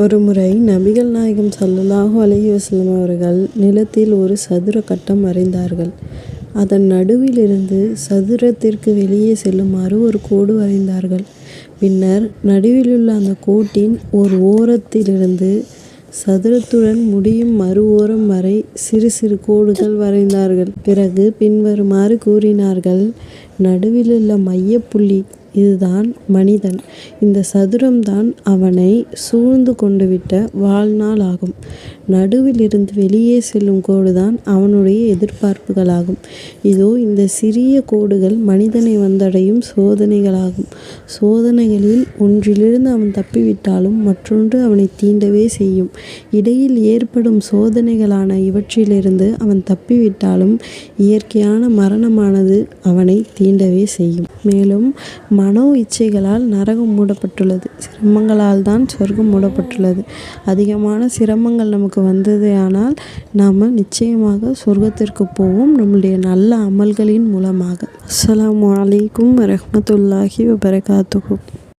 ஒரு முறை நபிகள் நாயகம் ஸல்லல்லாஹு அலைஹி அவர்கள் நிலத்தில் ஒரு சதுர கட்டம் வரைந்தார்கள். அதன் நடுவிலிருந்து சதுரத்திற்கு வெளியே செல்லுமாறு ஒரு கோடு வரைந்தார்கள். பின்னர் நடுவிலுள்ள அந்த கோட்டின் ஒரு ஓரத்திலிருந்து சதுரத்துடன் முடியும் மறு ஓரம் வரை சிறு சிறு கோடுகள் வரைந்தார்கள். பிறகு பின்வருமாறு கூறினார்கள் நடுவிலுள்ள மையப் புள்ளி இதுதான் மனிதன். இந்த சதுரம்தான் அவனை சூழ்ந்து கொண்டுவிட்ட நடுவில் இருந்து வெளியே செல்லும் கோடுதான் அவனுடைய எதிர்பார்ப்புகளாகும். இதோ இந்த சிறிய கோடுகள் மனிதனை வந்தடையும் சோதனைகளாகும். சோதனைகளில் ஒன்றிலிருந்து அவன் தப்பிவிட்டாலும் மற்றொன்று அவனை தீண்டவே செய்யும். இடையில் ஏற்படும் சோதனைகளான இவற்றிலிருந்து அவன் தப்பிவிட்டாலும் இயற்கையான மரணமானது அவனை தீண்டவே செய்யும். மேலும் மனோ இச்சைகளால் நரகம் மூடப்பட்டுள்ளது. சிரமங்களால் தான் சொர்க்கம் மூடப்பட்டுள்ளது. அதிகமான சிரமங்கள் நமக்கு வந்தது ஆனால் நாம் நிச்சயமாக சொர்க்கத்திற்கு போவோம் நம்முடைய நல்ல அமல்களின் மூலமாக. அஸ்ஸலாமு வலைக்கும் வரஹ்மத்துல்லாஹி வபரகாத்துஹு.